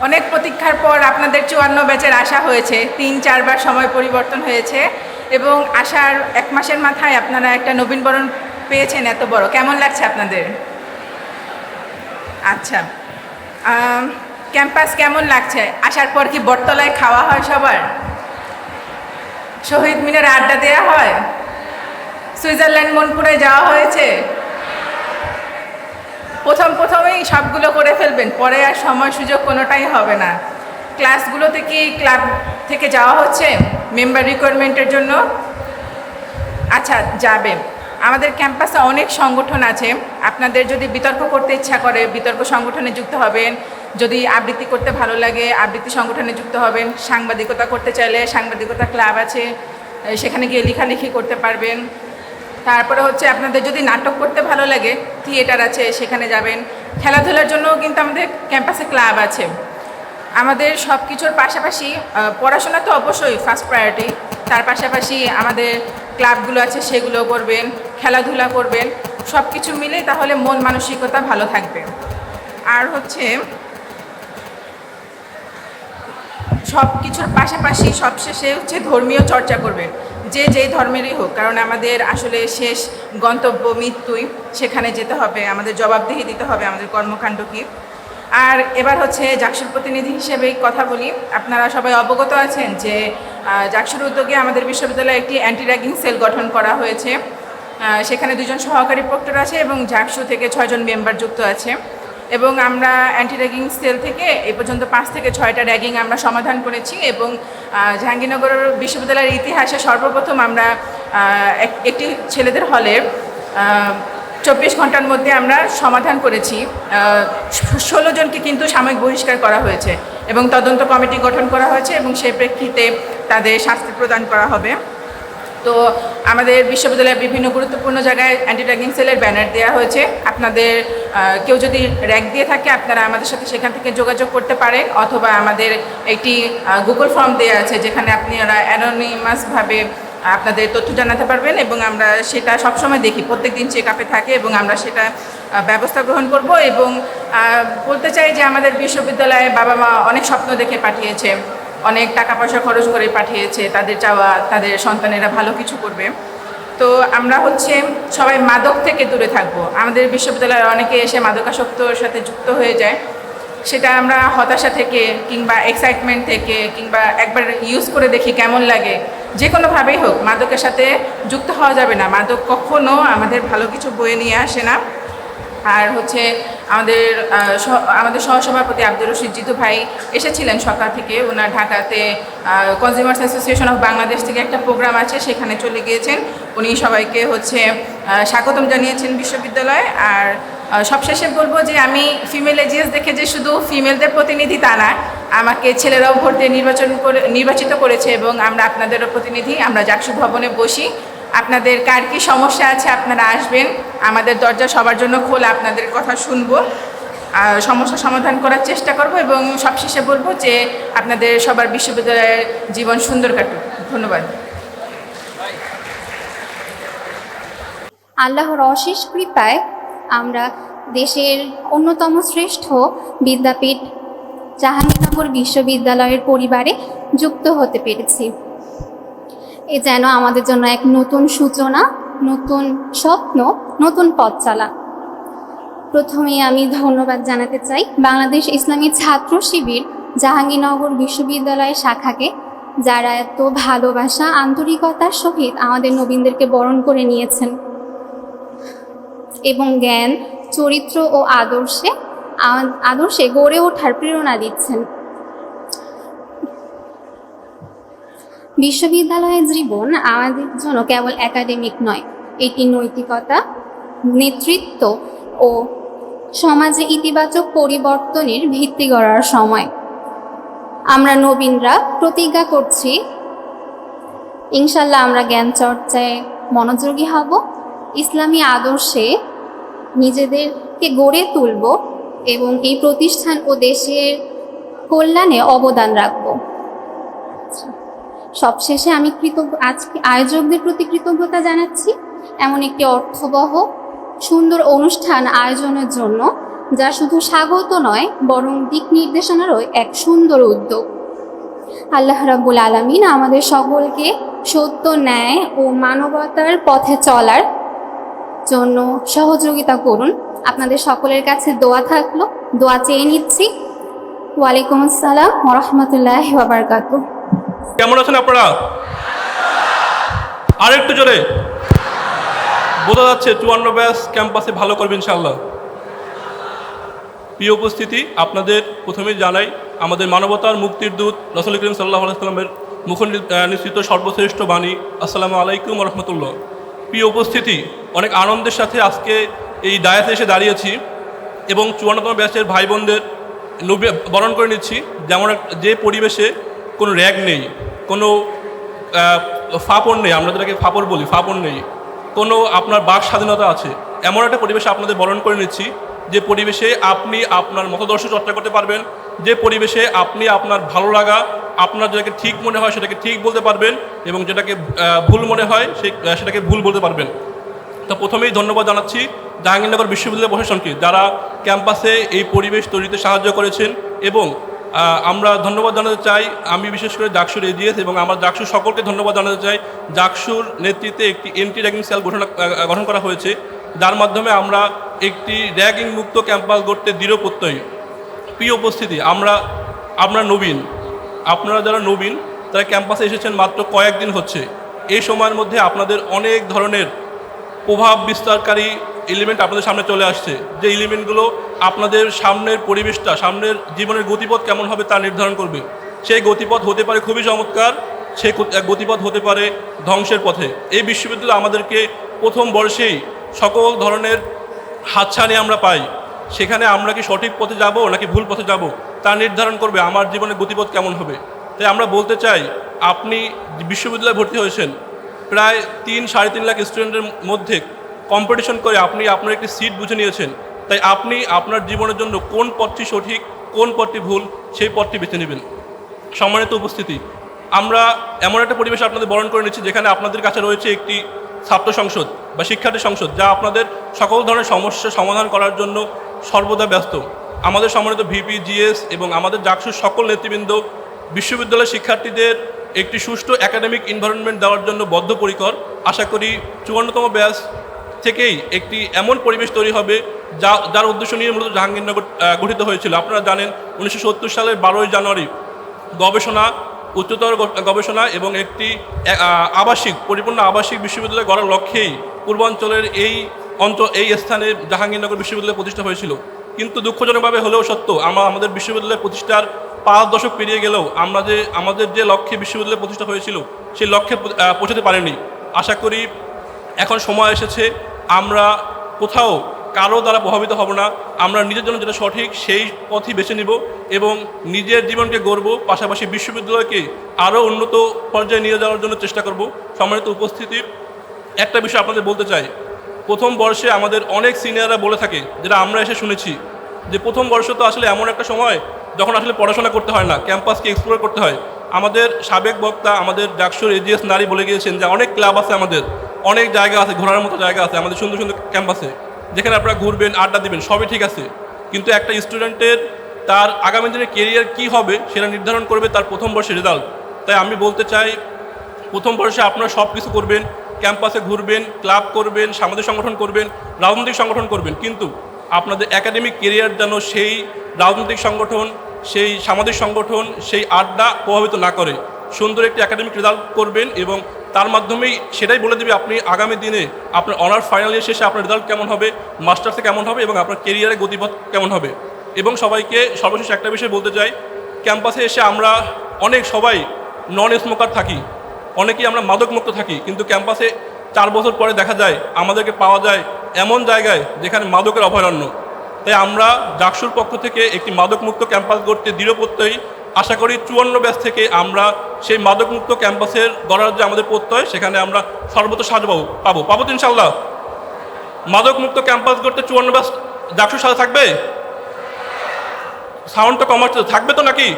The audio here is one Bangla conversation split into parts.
অনেক প্রতীক্ষার পর আপনাদের চুয়ান্ন ব্যাচের আশা হয়েছে। তিন, চারবার সময় পরিবর্তন হয়েছে এবং আসার এক মাসের মাথায় আপনারা একটা নবীনবরণ পেয়েছেন এত বড়। কেমন লাগছে আপনাদের? আচ্ছা ক্যাম্পাস কেমন লাগছে? আসার পর কি বটতলায় খাওয়া হয় সবার? শহীদ মিনারে আড্ডা দেওয়া হয়? সুইজারল্যান্ড মনপুরে যাওয়া হয়েছে? প্রথম প্রথমেই সবগুলো করে ফেলবেন, পরে আর সময় সুযোগ কোনোটাই হবে না। ক্লাসগুলোতে কি ক্লাব থেকে যাওয়া হচ্ছে? মেম্বার রিকোয়ারমেন্টের জন্য? আচ্ছা যাবে। আমাদের ক্যাম্পাসে অনেক সংগঠন আছে। আপনাদের যদি বিতর্ক করতে ইচ্ছা করে, বিতর্ক সংগঠনে যুক্ত হবেন। যদি আবৃত্তি করতে ভালো লাগে, আবৃত্তি সংগঠনে যুক্ত হবেন। সাংবাদিকতা করতে চাইলে সাংবাদিকতা ক্লাব আছে। সেখানে গিয়ে লেখালেখি করতে পারবেন। তারপরে হচ্ছে আপনাদের যদি নাটক করতে ভালো লাগে থিয়েটার আছে, সেখানে যাবেন। খেলাধুলার জন্যও কিন্তু আমাদের ক্যাম্পাসে ক্লাব আছে। আমাদের সব কিছুর পাশাপাশি পড়াশোনা তো অবশ্যই ফার্স্ট প্রায়োরিটি তার পাশাপাশি আমাদের ক্লাবগুলো আছে সেগুলো করবেন, খেলাধুলা করবেন। সব কিছু মিলে তাহলে মন মানসিকতা ভালো থাকবে। আর হচ্ছে সব কিছুর পাশাপাশি সবশেষে হচ্ছে ধর্মীয় চর্চা করবেন। যে যেই ধর্মেরই হোক, কারণ আমাদের আসলে শেষ গন্তব্য মৃত্যুই, সেখানে যেতে হবে, আমাদের জবাবদিহি দিতে হবে, আমাদের কর্মকাণ্ড কি। আর এবার হচ্ছে জাকসুর প্রতিনিধি হিসেবেই কথা বলি। আপনারা সবাই অবগত আছেন যে জাকসুর উদ্যোগে আমাদের বিশ্ববিদ্যালয়ে একটি অ্যান্টি র্যাগিং সেল গঠন করা হয়েছে। সেখানে দুজন সহকারী প্রক্টর আছে এবং জাকসু থেকে ছয়জন মেম্বার যুক্ত আছে। এবং আমরা অ্যান্টি র্যাগিং সেল থেকে এ পর্যন্ত পাঁচ থেকে ছয়টা র্যাগিং আমরা সমাধান করেছি এবং জাহাঙ্গীরনগর বিশ্ববিদ্যালয়ের ইতিহাসে সর্বপ্রথম আমরা এক- একটি ছেলেদের হলে চব্বিশ ঘণ্টার মধ্যে আমরা সমাধান করেছি। ষোলো জনকে কিন্তু সাময়িক বহিষ্কার করা হয়েছে এবং তদন্ত কমিটি গঠন করা হয়েছে এবং সেই প্রেক্ষিতে তাদের শাস্তি প্রদান করা হবে। তো আমাদের বিশ্ববিদ্যালয়ের বিভিন্ন গুরুত্বপূর্ণ জায়গায় অ্যান্টি র্যাগিং সেলের ব্যানার দেওয়া হয়েছে। আপনাদের কেউ যদি র্যাগ দিয়ে থাকে, আপনারা আমাদের সাথে সেখান থেকে যোগাযোগ করতে পারেন, অথবা আমাদের একটি গুগল ফর্ম দেওয়া আছে, যেখানে আপনারা অ্যানোনিমাসভাবে আপনাদের তথ্য জানাতে পারবেন এবং আমরা সেটা সবসময় দেখি। প্রত্যেক দিন চেক আপে থাকে এবং আমরা সেটা ব্যবস্থা গ্রহণ করব এবং বলতে চাই যে আমাদের বিশ্ববিদ্যালয়ে বাবা মা অনেক স্বপ্ন দেখে পাঠিয়েছে। অনেক টাকা পয়সা খরচ করে পাঠিয়েছে, তাদের চাওয়া, তাদের সন্তানেরা ভালো কিছু করবে। তো আমরা হচ্ছে সবাই মাদক থেকে দূরে থাকব। আমাদের বিশ্ববিদ্যালয়ের অনেকে এসে মাদকাসক্তর সাথে যুক্ত হয়ে যায়। সেটা আমরা হতাশা থেকে কিংবা এক্সাইটমেন্ট থেকে কিংবা একবার ইউজ করে দেখি কেমন লাগে। যে কোনোভাবেই হোক, মাদকের সাথে যুক্ত হওয়া যাবে না। মাদক কখনো আমাদের ভালো কিছু বয়ে নিয়ে আসে না। আর হচ্ছে আমাদের আমাদের সহসভাপতি আব্দুর রশিদ জিতু ভাই এসেছিলেন সকাল থেকে। ওনার ঢাকাতে কনজিউমার্স অ্যাসোসিয়েশন অফ বাংলাদেশ থেকে একটা প্রোগ্রাম আছে, সেখানে চলে গিয়েছেন। উনি সবাইকে হচ্ছে স্বাগতম জানিয়েছেন বিশ্ববিদ্যালয়ে। আর সবশেষে বলব যে আমি ফিমেল এজিএস দেখে যে শুধু ফিমেলদের প্রতিনিধি তা না, আমাকে ছেলেরাও ভোট দিয়ে নির্বাচন করে, নির্বাচিত করেছে এবং আমরা আপনাদেরও প্রতিনিধি, আমরা জাকসু ভবনে বসি। আপনাদের কার কী সমস্যা আছে আপনারা আসবেন। আমাদের দরজা সবার জন্য খোলা, আপনাদের কথা শুনব। সমস্যা সমাধান করার চেষ্টা করব এবং সবশেষে বলব যে আপনাদের সবার বিশ্ববিদ্যালয়ের জীবন সুন্দর কাটুক। ধন্যবাদ। আল্লাহর অশেষ কৃপায় আমরা দেশের অন্যতম শ্রেষ্ঠ বিদ্যাপীঠ জাহাঙ্গীরনগর বিশ্ববিদ্যালয়ের পরিবারে যুক্ত হতে পেরেছি। এ যেন আমাদের জন্য এক নতুন সূচনা, নতুন স্বপ্ন, নতুন পথ চালা। প্রথমে আমি ধন্যবাদ জানাতে চাই বাংলাদেশ ইসলামী ছাত্র শিবির জাহাঙ্গীরনগর বিশ্ববিদ্যালয় শাখাকে, যারা এত ভালোবাসা, আন্তরিকতার সহিত আমাদের নবীনদেরকে বরণ করে নিয়েছেন। এবং জ্ঞান, চরিত্র ও আদর্শে আদর্শে গড়ে ওঠার প্রেরণা দিচ্ছেন। বিশ্ববিদ্যালয়ের জীবন আমাদের জন্য কেবল একাডেমিক নয়, এটি নৈতিকতা, নেতৃত্ব ও সমাজে ইতিবাচক পরিবর্তনের ভিত্তি গড়ার সময়। আমরা নবীনরা প্রতিজ্ঞা করছি ইনশাল্লাহ আমরা জ্ঞান চর্চায় মনোযোগী হব, ইসলামী আদর্শে নিজেদেরকে গড়ে তুলব এবং এই প্রতিষ্ঠান ও দেশের কল্যাণে অবদান রাখব। সবশেষে আমি কৃতজ্ঞ, আজকে আয়োজকদের প্রতি কৃতজ্ঞতা জানাচ্ছি। এমন একটি অর্থবহ, সুন্দর অনুষ্ঠান আয়োজনের জন্য, যা শুধু স্বাগত নয়, বরং দিক নির্দেশনারও এক সুন্দর উদ্যোগ। আল্লাহ রাব্বুল আলমিন আমাদের সকলকে সত্য, ন্যায় ও মানবতার পথে চলার জন্য সহযোগিতা করুন। আপনাদের সকলের কাছে দোয়া থাকল, দোয়া চেয়ে নিচ্ছি। ওয়ালাইকুম আসসালাম ওরহমতুল্লাহ বাবরকাতু কেমন আছেন আপনারা? আর একটু জোরে। বোঝা যাচ্ছে চুয়ান্ন ব্যাস ক্যাম্পাসে ভালো করবে ইনশাল্লাহ প্রিয় উপস্থিতি, আপনাদের প্রথমেই জানাই, আমাদের মানবতার মুক্তির দূত রসুল করিম সাল্লাহ আলাইস্লামের মুখ নিশ্চিত সর্বশ্রেষ্ঠ বাণী, আসসালামু আলাইকুম রহমতুল্লাহ প্রিয় উপস্থিতি, অনেক আনন্দের সাথে আজকে এই ডায়াতে এসে দাঁড়িয়েছি এবং চুয়ান্নতম ব্যাচের ভাই বোনদের বরণ করে নিচ্ছি। যেমন যে পরিবেশে কোনো র্যাগ নেই কোনো ফাপড় নেই আমরা যেটাকে ফাপড় বলি ফাপড় নেই। কোনো আপনার বাক স্বাধীনতা আছে। এমন একটা পরিবেশে আপনাদের বরণ করে নিচ্ছি যে পরিবেশে আপনি আপনার মতদর্শ চর্চা করতে পারবেন যে পরিবেশে আপনি আপনার ভালো লাগা আপনার যেটাকে ঠিক মনে হয় সেটাকে ঠিক বলতে পারবেন এবং যেটাকে ভুল মনে হয় আহ, সেটাকে ভুল বলতে পারবেন। তো প্রথমেই ধন্যবাদ জানাচ্ছি জাহাঙ্গীরনগর বিশ্ববিদ্যালয় প্রশাসনকে যারা ক্যাম্পাসে এই পরিবেশ তৈরিতে সাহায্য করেছেন এবং আমরা ধন্যবাদ জানাতে চাই আমি বিশেষ করে জাকসুর এজিএস এবং আমার জাকসুর সকলকে ধন্যবাদ জানাতে চাই। জাকসুর নেতৃত্বে একটি এন্টি র্যাগিং সেল গঠন গঠন করা হয়েছে। যার মাধ্যমে আমরা একটি র্যাগিং মুক্ত ক্যাম্পাস গড়তে দৃঢ় প্রত্যয়ী। প্রিয় উপস্থিতি, আমরা আমরা নবীন। আপনারা যারা নবীন, তারা ক্যাম্পাসে এসেছেন মাত্র কয়েকদিন হচ্ছে। এই সময়ের মধ্যে আপনাদের অনেক ধরনের প্রভাব বিস্তারকারী এলিমেন্ট আপনাদের সামনে চলে আসছে। যে এলিমেন্টগুলো আপনাদের সামনের পরিবেশটা, সামনের জীবনের গতিপথ কেমন হবে তা নির্ধারণ করবে। সেই গতিপথ হতে পারে খুবই চমৎকার গ- গতিপথ হতে পারে ধ্বংসের পথে। এই বিশ্ববিদ্যালয় আমাদেরকে প্রথম বর্ষেই সকল ধরনের হাতছানি আমরা পাই। সেখানে আমরা কি সঠিক পথে যাব নাকি ভুল পথে যাব তা নির্ধারণ করবে আমার জীবনের গতিপথ কেমন হবে। তাই আমরা বলতে চাই, আপনি বিশ্ববিদ্যালয়ে ভর্তি হয়েছেন, প্রায় তিন, সাড়ে তিন লাখ স্টুডেন্টের মধ্যে কম্পিটিশন করে আপনি আপনার একটি সিট বুঝে নিয়েছেন, তাই আপনি আপনার জীবনের জন্য কোন পথটি সঠিক, কোন পথটি ভুল, সেই পথটি বেছে নেবেন। সম্মানিত উপস্থিতি, আমরা এমন একটা পরিবেশ আপনাদের বরণ করে নিচ্ছি যেখানে আপনাদের কাছে রয়েছে একটি ছাত্র সংসদ বা শিক্ষার্থী সংসদ, যা আপনাদের সকল ধরনের সমস্যা সমাধান করার জন্য সর্বদা ব্যস্ত। আমাদের সম্মানিত ভিপি, জিএস এবং আমাদের জাকসুর সকল নেতৃবৃন্দ, বিশ্ববিদ্যালয়ের শিক্ষার্থীদের একটি সুষ্ঠু একাডেমিক এনভায়রনমেন্ট দেওয়ার জন্য বদ্ধপরিকর। আশা করি চুয়ান্নতম ব্যাচ থেকেই একটি এমন পরিবেশ তৈরি হবে যা, যার উদ্দেশ্য নিয়ে মূলত জাহাঙ্গীরনগর গঠিত হয়েছিল। আপনারা জানেন উনিশশো সত্তর সালের বারোই জানুয়ারি গবেষণা, উচ্চতর গবেষণা এবং একটি আবাসিক, পরিপূর্ণ আবাসিক বিশ্ববিদ্যালয় গড়ার লক্ষ্যেই পূর্বাঞ্চলের এই অঞ্চল, এই স্থানে জাহাঙ্গীরনগর বিশ্ববিদ্যালয় প্রতিষ্ঠা হয়েছিল। কিন্তু দুঃখজনকভাবে হলেও সত্য আমরা আমাদের বিশ্ববিদ্যালয় প্রতিষ্ঠার পাঁচ দশক পেরিয়ে গেলেও আমরা যে, আমাদের যে লক্ষ্যে বিশ্ববিদ্যালয় প্রতিষ্ঠা হয়েছিল, সেই লক্ষ্যে পৌঁছাতে পারেনি। আশা করি এখন সময় এসেছে আমরা কোথাও কারও দ্বারা প্রভাবিত হব না। আমরা নিজের জন্য যেটা সঠিক সেই পথই বেছে নিব এবং নিজের জীবনকে গড়ব। পাশাপাশি বিশ্ববিদ্যালয়কে আরও উন্নত পর্যায়ে নিয়ে যাওয়ার জন্য চেষ্টা করব। সম্মানিত উপস্থিতি, একটা বিষয় আপনাদের বলতে চাই। প্রথম বর্ষে আমাদের অনেক সিনিয়ররা বলে থাকে, যেটা আমরা এসে শুনেছি, যে প্রথম বর্ষ তো আসলে এমন একটা সময় যখন আসলে পড়াশোনা করতে হয় না, ক্যাম্পাসকে এক্সপ্লোর করতে হয়। আমাদের সাবেক বক্তা আমাদের ডাকসুর এজিএস নারী বলে গিয়েছেন যে অনেক ক্লাব আছে আমাদের, অনেক জায়গা আছে, ঘোরার মতো জায়গা আছে, আমাদের সুন্দর সুন্দর ক্যাম্পাসে যেখানে আপনারা ঘুরবেন, আড্ডা দিবেন, সবই ঠিক আছে। কিন্তু একটা স্টুডেন্টের তার আগামী দিনের কেরিয়ার কী হবে সেটা নির্ধারণ করবে তার প্রথম বর্ষের রেজাল্ট তাই আমি বলতে চাই, প্রথম বর্ষে আপনারা সব কিছু করবেন ক্যাম্পাসে ঘুরবেন ক্লাব করবেন, সামাজিক সংগঠন করবেন, রাজনৈতিক সংগঠন করবেন। কিন্তু আপনাদের একাডেমিক কেরিয়ার যেন সেই রাজনৈতিক সংগঠন সেই সামাজিক সংগঠন সেই আড্ডা প্রভাবিত না করে। সুন্দর একটি একাডেমিক রেজাল্ট করবেন এবং তার মাধ্যমেই সেটাই বলে দেবে আপনি আগামী দিনে আপনার অনার ফাইনাল ইয়ার শেষে আপনার রেজাল্ট কেমন হবে মাস্টার্সে কেমন হবে এবং আপনার কেরিয়ারের গতিপথ কেমন হবে। এবং সবাইকে সর্বশেষ একটা বিষয় বলতে চাই, ক্যাম্পাসে এসে আমরা অনেক সবাই নন স্মোকার থাকি, অনেকেই আমরা মাদকমুক্ত থাকি, কিন্তু ক্যাম্পাসে চার বছর পরে দেখা যায় আমাদেরকে পাওয়া যায় এমন জায়গায় যেখানে মাদকের অভয়ারণ্য। তাই আমরা জাকসুর পক্ষ থেকে একটি মাদকমুক্ত ক্যাম্পাস গড়তে দৃঢ় প্রত্যয়ী। আশা করি চুয়ান্ন ব্যাচ থেকে আমরা সেই মাদকমুক্ত ক্যাম্পাসের গড়ার যে আমাদের প্রত্যয়, সেখানে আমরা সর্বত সাহায্য পাবো। পাবো পাবো তো ইনশাল্লাহ মাদকমুক্ত ক্যাম্পাস গড়তে চুয়ান্ন ব্যাচ জাকসুর সাথে থাকবে? সাউন্ডটা কমাচ্ছে থাকবে তো নাকি?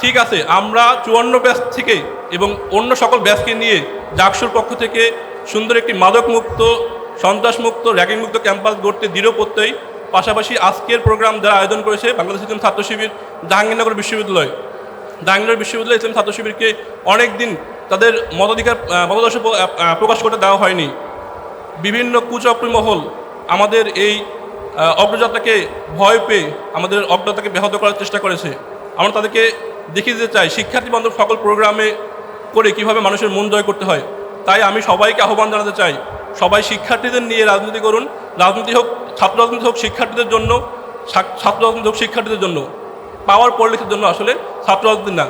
ঠিক আছে, আমরা চুয়ান্ন ব্যাচ থেকে এবং অন্য সকল ব্যাচকে নিয়ে জাকসুর পক্ষ থেকে সুন্দর একটি মাদকমুক্ত সন্ত্রাসমুক্ত, র্যাগিংমুক্ত ক্যাম্পাস গড়তে দৃঢ় প্রত্যয়ী। পাশাপাশি আজকের প্রোগ্রাম যারা আয়োজন করেছে বাংলাদেশ ইসলাম ছাত্র শিবির জাহাঙ্গীরনগর বিশ্ববিদ্যালয়। জাহাঙ্গীরনগর বিশ্ববিদ্যালয় ইসলাম ছাত্র শিবিরকে অনেক দিন তাদের মতাধিকার মতাদর্শ প্রকাশ করতে দেওয়া হয়নি। বিভিন্ন কুচক্রী মহল আমাদের এই অগ্রযাত্রাকে ভয় পেয়ে আমাদের অগ্রযাত্রাকে ব্যাহত করার চেষ্টা করেছে। আমরা তাদেরকে দেখিয়ে দিতে চাই, শিক্ষার্থী বান্ধব সকল প্রোগ্রামে করে কীভাবে মানুষের মন জয় করতে হয়। তাই আমি সবাইকে আহ্বান জানাতে চাই সবাই শিক্ষার্থীদের নিয়ে রাজনীতি করুন। রাজনীতি হোক ছাত্র রাজনীতি হোক শিক্ষার্থীদের জন্য, ছাত্র রাজনীতি হোক শিক্ষার্থীদের জন্য। পাওয়ার পলিটিক্সের জন্য আসলে ছাত্র রাজনীতি না।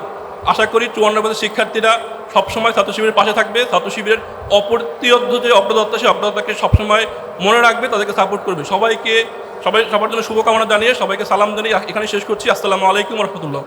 আশা করি চুয়ান্ন বছর শিক্ষার্থীরা সবসময় ছাত্র শিবিরের পাশে থাকবে। ছাত্র শিবিরের অপ্রতিরোধ যে অগ্রদত্তা, সেই অগ্রদত্তাকে সবসময় মনে রাখবে, তাদেরকে সাপোর্ট করবে। সবাইকে, সবাই, সবার জন্য শুভকামনা জানিয়ে সবাইকে সালাম জানিয়ে এখানে শেষ করছি। আসসালামু আলাইকুম রহমতুল্লাহ।